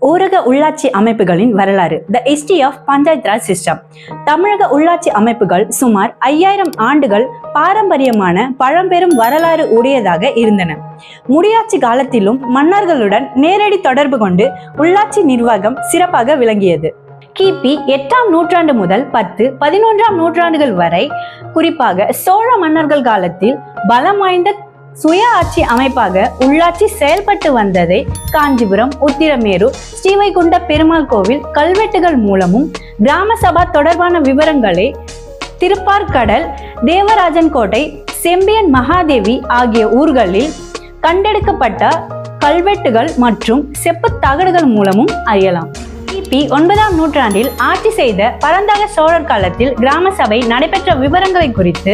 ஊரக உள்ளாட்சி அமைப்புகளின் வரலாறு the history of Panchayat Raj system தமிழக உள்ளாட்சி அமைப்புகள் சுமார் ஐயாயிரம் ஆண்டுகள் பாரம்பரியமான பழம்பெரும் வரலாறு உடையதாக இருந்தன. முடியாட்சி காலத்திலும் மன்னர்களுடன் நேரடி தொடர்பு கொண்டு உள்ளாட்சி நிர்வாகம் சிறப்பாக விளங்கியது. கிபி எட்டாம் நூற்றாண்டு முதல் பத்து பதினொன்றாம் நூற்றாண்டுகள் வரை குறிப்பாக சோழ மன்னர்கள் காலத்தில் பலம் வாய்ந்த சுய ஆட்சி அமைப்பாக உள்ளாட்சி செயல்பட்டு வந்ததை காஞ்சிபுரம் உத்திரமேரு ஸ்ரீவைகுண்ட பெருமாள் கோவில் கல்வெட்டுகள் மூலமும் கிராம சபா தொடர்பான விவரங்களை திருப்பார்கடல் தேவராஜன் கோட்டை செம்பியன் மகாதேவி ஆகிய ஊர்களில் கண்டெடுக்கப்பட்ட கல்வெட்டுகள் மற்றும் செப்புத் தகடுகள் மூலமும் அறியலாம். கிபி ஒன்பதாம் நூற்றாண்டில் ஆட்சி செய்த பரந்தக சோழர் காலத்தில் கிராம சபை நடைபெற்ற விவரங்களை குறித்து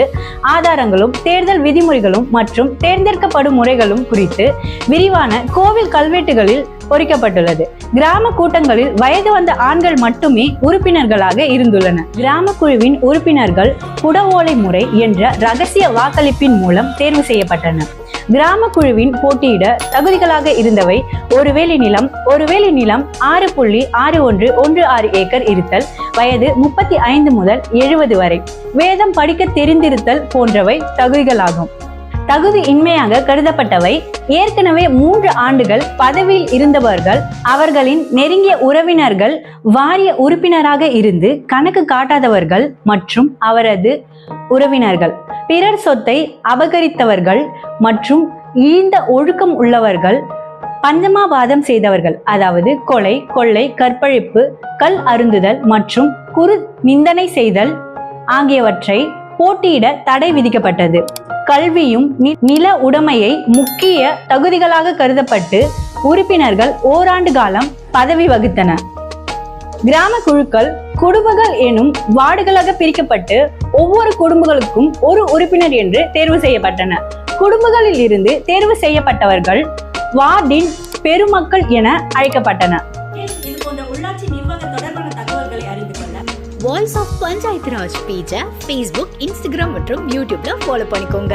ஆதாரங்களும் தேர்தல் விதிமுறைகளும் மற்றும் தேர்ந்தெடுக்கப்படும் முறைகளும் குறித்து விரிவான கோவில் கல்வெட்டுகளில் பொறிக்கப்பட்டுள்ளது. கிராம கூட்டங்களில் வயது வந்த ஆண்கள் மட்டுமே உறுப்பினர்களாக இருந்துள்ளன கிராம குழுவின் உறுப்பினர்கள் குடவோலை முறை என்ற ரகசிய வாக்களிப்பின் மூலம் தேர்வு செய்யப்பட்டனர். கிராம குழுவின் போட்டியிட தகுதிகளாக இருந்தவை ஒரு வேலை நிலம் ஒரு வேலை நிலம் ஆறு புள்ளி ஆறு ஒன்று ஒன்று ஆறு ஏக்கர் இருத்தல் வயது முப்பத்தி ஐந்து முதல் எழுபது வரை. வேதம் படிக்க தெரிந்திருத்தல் போன்றவை தகுதிகளாகும். தகுதி இன்மையாக கருதப்பட்டவை. ஏற்கனவே மூன்று ஆண்டுகள் பதவியில் இருந்தவர்கள் அவர்களின் நெருங்கிய உறவினர்கள் வாரிய உறுப்பினராக இருந்து கணக்கு காட்டாதவர்கள் மற்றும் அவரது உறவினர்கள். பிறர் சொத்தை அபகரித்தவர்கள் மற்றும் இழிந்த ஒழுக்கம் உள்ளவர்கள் பஞ்சமாபாதம் செய்தவர்கள் அதாவது கொலை கொள்ளை கற்பழிப்பு கல் அருந்துதல் மற்றும் குறு நிந்தனை செய்தல் ஆகியவற்றை போட்டியிட தடை விதிக்கப்பட்டது. கல்வியும் நில உடைமையை முக்கிய தகுதிகளாக கருதப்பட்டு உறுப்பினர்கள் ஓராண்டு காலம் பதவி வகித்தன. கிராம குழுக்கள் குடும்பங்கள் எனும் வார்டுகளாக பிரிக்கப்பட்டு ஒவ்வொரு குடும்பங்களுக்கும் ஒரு உறுப்பினர் என்று தேர்வு செய்யப்பட்டன. குடும்பங்களில் இருந்து தேர்வு செய்யப்பட்டவர்கள் வார்டின் பெருமக்கள் என அழைக்கப்பட்டன. இது போன்ற உள்ளாட்சி நிர்வாக வாய்ஸ் ஆஃப் பஞ்சாயத்து ராஜ் பேஜை ஃபேஸ்புக் இன்ஸ்டாகிராம் மற்றும் யூடியூப்ல ஃபாலோ பண்ணிக்கோங்க.